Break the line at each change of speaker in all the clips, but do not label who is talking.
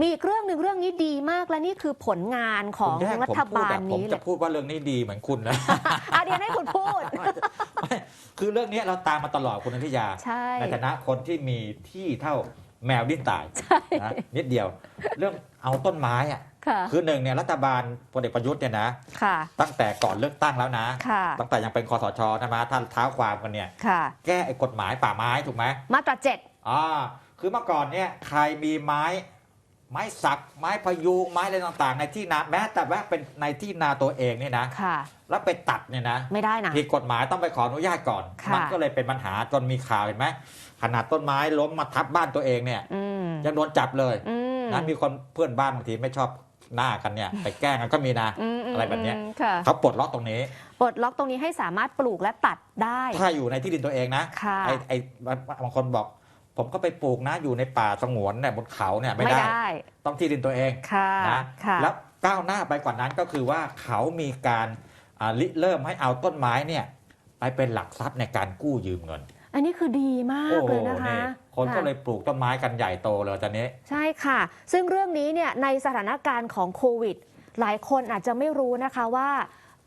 มีอีกเรื่องหนึ่งเรื่องนี้ดีมากและนี่คือผลงานของ
ผมแยก
รั
ผม
ฐ
พูด
บาล
อะผม
นี้เล
จะ
ย
พูดว่าเรื่องนี้ดีเหมือนคุณนะ
อะเดี๋ยวให้คุณพูด
ไม่คือเรื่องนี้เราตามมาตลอดคุณอธิยา
ใช่
ในฐานะคนที่มีที่เท่าแมวดิ้นตายนะนิดเดียว เรื่องเอาต้นไม้อะ
ค่ะ
คือหนึ่งเนี่ยรัฐบาลพลเอกประยุทธ์เนี่ยนะ
ค่ะ
ตั้งแต่ก่อนเลือกตั้งแล้วนะ
ค่ะ
ตั้งแต่ยังเป็นคอสชนะมาท่านเท้าความกันเนี่ย
ค่ะ
แก้ไอ้กฎหมายป่าไม้ถูกไหม
มาตราเจ็ด
อ่าคือเมื่อก่อนเนี่ยใครมีไม้ ไม้สัก ไม้พยุงไม้อะไรต่างๆ ในที่นาแม้แต่ว่าเป็นในที่นาตัวเองเนี่ยนะ
ค่ะ
แล้วไปตัดเนี่ยนะ
ไม่ได้นะ
ผิดกฎหมายต้องไปขออนุญาตก่อน
ค่ะ
มัก็เลยเป็นปัญหาจนมีข่าวเห็นไหมขนาดต้นไม้ล้มมาทับบ้านตัวเองเนี่ย
อืม
ยังโดนจับเลย
อืม
นะมีคนเพื่อนบ้านบางทีไม่ชอบหน้ากันเนี่ยไปแกล้งกันก็มีนะ
มม
อะไรแบบเนี้ย
มค่ะ
เขาปลดล็อกตรงนี้
ปลดล็อกตรงนี้ให้สามารถปลูกและตัดได้
ถ้าอยู่ในที่ดินตัวเองนะ
ค่ะ
ไอ้ไอ้บางคนบอก ผมก็ไปปลูกนะอยู่ในป่าสงวนเนี่ยบนเขาเนี่ยไม่
ไม่
ได้
ได้
ต้องที่ดินตัวเอง
ค่ะ
นะ
ค่ะ
แล้วก้าวหน้าไปกว่านั้นก็คือว่าเขามีการอ่าริเริ่มให้เอาต้นไม้เนี่ยไปเป็นหลักทรัพย์ในการกู้ยืมเงิน
อันนี้คือดีมาก
โอ้โห
เลยนะคะ
นี่คนก็ะเลยปลูกต้นไม้กันใหญ่โตเลยตอนนี้
ใช่ค่ะ ซึ่งเรื่องนี้เนี่ยในสถานการณ์ของโควิด หลายคนอาจจะไม่รู้นะคะว่า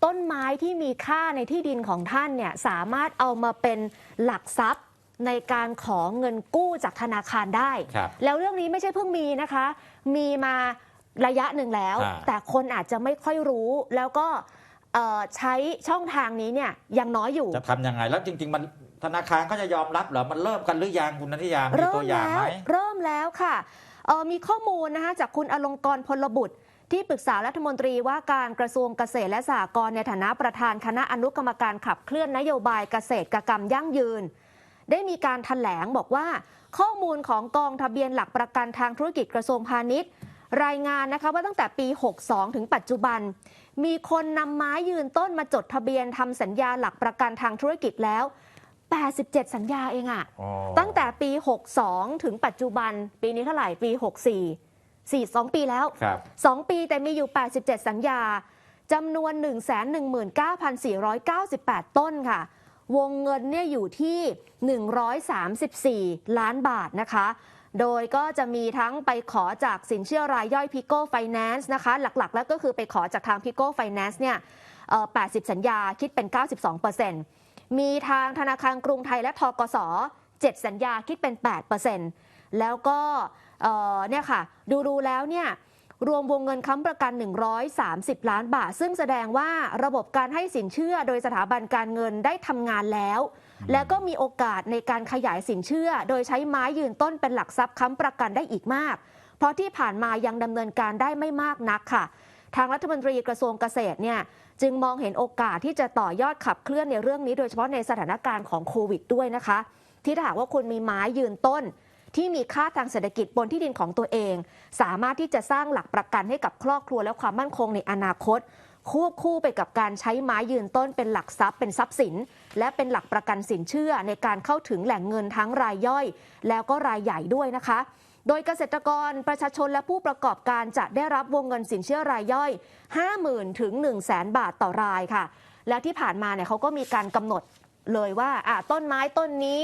ต้นไม้ที่มีค่าในที่ดินของท่านเนี่ยสามารถเอามาเป็นหลักทรัพย์ ในการขอเงินกู้จากธนาคารได้
ครับ
แล้วเรื่องนี้ไม่ใช่เพิ่งมีนะคะ มีมาระยะหนึ่งแล้ว
อ่า
แต่คนอาจจะไม่ค่อยรู้แล้วก็เอ่อใช้ช่องทางนี้เนี่ยยังน้อยอยู่
จะทำยังไง แล้วจริง ๆ มันธนาคารก็จะยอมรับเหรอ มันเริ่มกันหรือยังคุณนันทิยามี
เริ่
ตั
ม
วอย่าง
แล้
ไหม
วเริ่มแล้วค่ะเอ่อมีข้อมูลนะคะจากคุณอลงกรณ์พลบุตร ที่ปรึกษารัฐมนตรีว่าการกระทรวงเกษตรและสหกรณ์ในฐานะประธานคณะอนุกรรมการขับเคลื่อนนโยบายเกษตรกรรมยั่งยืน ได้มีการถแถลงบอกว่า ข้อมูลของกองทะเบียนหลักประกันทางธุรกิจกระทรวงพาณิชย์ รายงานนะคะว่าตั้งแต่ปี 62 ถึงปัจจุบัน มีคนนำไม้ยืนต้นมาจดทะเบียนทำสัญญาหลักประกันทางธุรกิจแล้ว 87 สัญญาเองอะ
อ๋อ
ตั้งแต่ปี 62 ถึงปัจจุบัน ปีนี้เท่าไหร่ปี 64 4 2 ปีแล้ว
ครับ
2ปีแต่มีอยู่ 87 สัญญาจำนวน 119,498 ต้นค่ะ วงเงินเนี่ยอยู่ที่ 134 ล้านบาทนะคะ โดยก็จะมีทั้งไปขอจากสินเชื่อรายย่อย Pico Finance นะคะ หลักๆ แล้วก็คือไปขอจากทาง Pico Finance เนี่ย80 สัญญาคิดเป็น 92%มีทางธนาคารกรุงไทยและทกส 7 สัญญาคิดเป็น 8%แล้วก็เนี่ยค่ะ ดูๆแล้วเนี่ย รวมวงเงินค้ำประกัน 130 ล้านบาท ซึ่งแสดงว่าระบบการให้สินเชื่อโดยสถาบันการเงินได้ทำงานแล้ว แล้วก็มีโอกาสในการขยายสินเชื่อ โดยใช้ไม้ยืนต้นเป็นหลักทรัพย์ค้ำประกันได้อีกมาก เพราะที่ผ่านมายังดำเนินการได้ไม่มากนักค่ะ ทางรัฐมนตรีกระทรวงเกษตรเนี่ยจึงมองเห็นโอกาสที่จะต่อยอดขับเคลื่อนในเรื่องนี้ โดยเฉพาะในสถานการณ์ของโควิดด้วยนะคะ ที่ถ้าหากว่าคุณมีไม้ยืนต้น ที่มีค่าทางเศรษฐกิจบนที่ดินของตัวเอง สามารถที่จะสร้างหลักประกันให้กับครอบครัวและความมั่นคงในอนาคต ควบคู่ไปกับการใช้ไม้ยืนต้นเป็นหลักทรัพย์เป็นทรัพย์สิน และเป็นหลักประกันสินเชื่อในการเข้าถึงแหล่งเงินทั้งรายย่อย แล้วก็รายใหญ่ด้วยนะคะโดยเกษตรกรประชาชนและผู้ประกอบการจะได้รับวงเงินสินเชื่อรายย่อย 50,000 ถึง 1 0 0 0 0แบาทต่อรายค่ะ แล้วที่ผ่านมาเนี่ยเขาก็มีการกำหนด เลยว่าอะต้นไม้ต้นนี้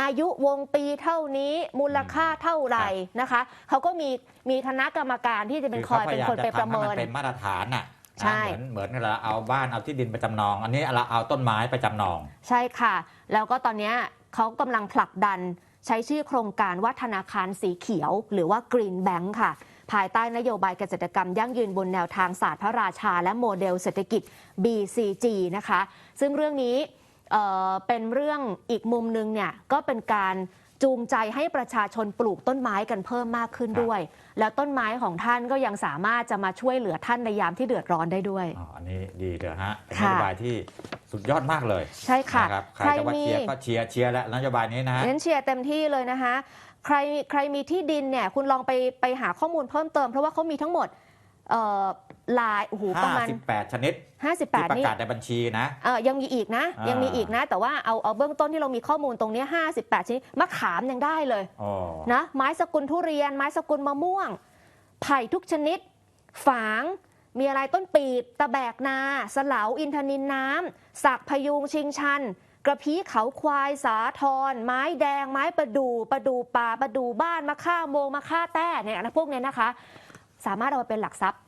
อายุวงปีเท่านี้มูลค่าเท่าไหร่นะคะเขาก็มีมีคณะกรรมการที่จะเป็นคอยเป็นคนไปประเมิน
คือขาพยายาจทำให้เป็นมาตรฐานน่ะ
ใช่
เหมือนเหมือนเราเอาบ้านเอาที่ดินไปจำนอง อันนี้เราเอาต้นไม้ไปจำนอง
ใช่ค่ะ แล้วก็ตอนเนี้ยเขากำลังผลักดันใช้ชื่อโครงการว่าธนาคารสีเขียว หรือว่า Green Bank ค่ะ ภายใต้นโยบายเกษตรกรรมยั่งยืนบนแนวทางศาสตร์พระราชา และโมเดลเศรษฐกิจ BCG นะคะ ซึ่งเรื่องนี้ เอ่อเป็นเรื่องอีกมุมหนึงเนี่ยก็เป็นการจูงใจให้ประชาชนปลูกต้นไม้กันเพิ่มมากขึ้น
ครับ
ด้วย แล้วต้นไม้ของท่านก็ยังสามารถจะมาช่วยเหลือท่านในยามที่เดือดร้อนได้ด้วย
อ๋ออันนี้ดีเลยฮะเป็นน
ค่ะ
โยบายที่สุดยอดมากเลย
ใช่ค่ะ
นะครับใคร
ใคร
จะว่า
มี
เชียร์ก็เชียร์เชียร์แล้วนโยบายนี้นะฮะ
งั้นเชียร์เต็มที่เลยนะคะใครใครมีที่ดินเนี่ยคุณลองไปไปหาข้อมูลเพิ่มเติมเพราะว่าเขามีทั้งหมด เอ่อหลายโอ้โหประมาณ
58 ชนิดที่ป
58
ระ
นี่
กาศในบัญชีนะ
เออยังมีอีกนะ
อ่ายั
ยังมีอีกนะ แต่ว่าเอาเอาเบื้องต้นที่เรามีข้อมูลตรงเนี้ย58 ชนิดมะขามยังได้เลย
อ๋อ
นะไม้สกุลทุเรียน ไม้สกุลมะม่วง ไผ่ทุกชนิด ฝาง มีอะไรต้นปีบ ตะแบกนาสลาอินทนินน้ำสักพยุงชิงชัน กระพี้เขาควายสาทร ไม้แดง ไม้ประดู่ประดู่ป่าประดู่บ้านมะค่าโมงมะค่าแต้เนี่ยนะพวกเนี้ยนะคะ สามารถเอาไปเป็นหลักทรัพย์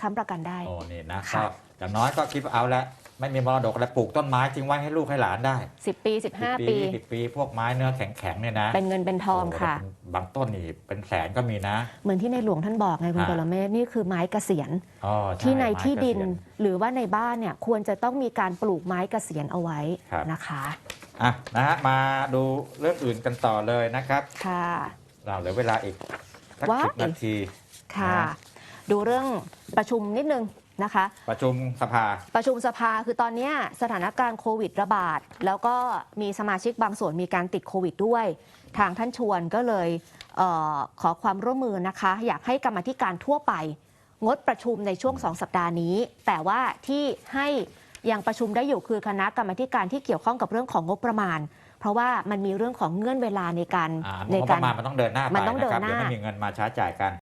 ค้ำประกันได้
โอ้นี่นะ
ค่ะ
ก็อย่างน้อยก็คิดว่าเอาละไม่มีมรดกอะไรปลูกต้นไม้ทิ้งไว้ให้ลูกให้หลานได้
10 ปี 15 ปี
สิบปีพวกไม้เนื้อแข็งๆเนี่ยนะ
เป็นเงินเป็นทอง
โค่ะบางต้นนี่เป็นแสนก็มีนะ
เหมือนที่ในหลวงท่านบอกไงคุณ
อ่า
ปรเมศนี่คือไม้เกษียณ
อ๋อช่
ที่ใน
ไม้
ที่ดิน
เกษียณ
หรือว่าในบ้านเนี่ยควรจะต้องมีการปลูกไม้เกษียณเอาไว้
ครับ
นะคะ
อะนะฮะมาดูเรื่องอื่นกันต่อเลยนะครับ
ค่ะ
เราเหลือเวลาอีกสัก
ว้าย
สิบนาที
ค่ะ
นะ
ดูเรื่องประชุมนิดนึงนะคะ
ประชุมสภา
ประชุมสภาคือตอนเนี้ยสถานการณ์โควิดระบาด แล้วก็มีสมาชิกบางส่วนมีการติดโควิดด้วย ทางท่านชวนก็เลยเออขอความร่วมมือนะคะ อยากให้กรรมาธิการทั่วไป งดประชุมในช่วงสองสัปดาห์นี้ แต่ว่าที่ให้ยังประชุมได้อยู่คือคณะกรรมาธิการที่เกี่ยวข้องกับเรื่องของงบประมาณ เพราะว่ามันมีเรื่องของเงื่อนเวลาในการ
อ่า
ใน
งบป
การ
ระมาณมันต้องเดินหน้าไป
มันต้องเดิน
นะครับ
หน้า
เดี๋ยวไม่มีเงินมาใช้จ่ายกัน